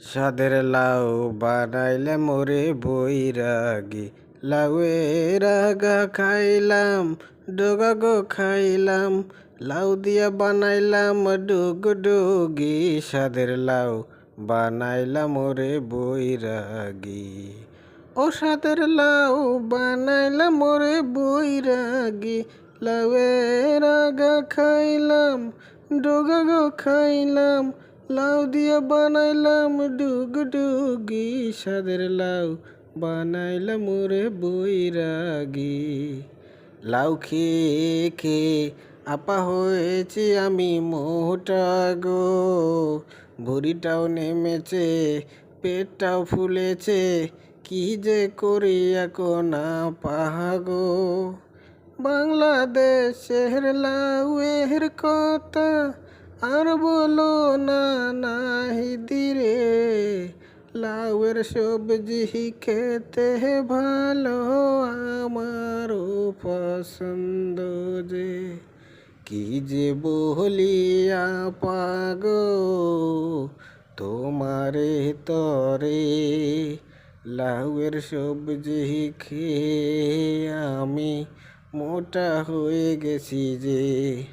সাদের লাউ বানাইলে মোরে বৈরাগী। লাউয়ের রাগা খাইলাম ডোগা গো খাইলাম। লাউ দিয়া বানাইলাম ডুগ ডুগি সাদের লাউ বানাইলাম মোরে বৈরাগী। ও সাদের লাউ বানাইলাম মোরে বৈরাগী। লাউয়ের রাগা খাইলাম ডোগা গো খাইলাম। লাউ দিয়া বানাইলাম ডুগ ডুগি, সাদের লাউ বানাইলাম মোরে বৈরাগী। লাউ খেয়ে খেয়ে আপা হয়েছি আমি মোটা গো। ভুড়িটাও নেমেছে, পেটটাও ফুলেছে, কি যে করি এখন পাহাগো বাংলাদেশের লাউয়ের কথা আর বলো না, নাহি দিরে। লাউয়ের সবজি খেতে ভালো, আমারও পছন্দ যে। কি যে বলিয়া পাগ, তোমারে তরে। লাউয়ের সবজি খেয়ে আমি মোটা হয়ে গেছি যে।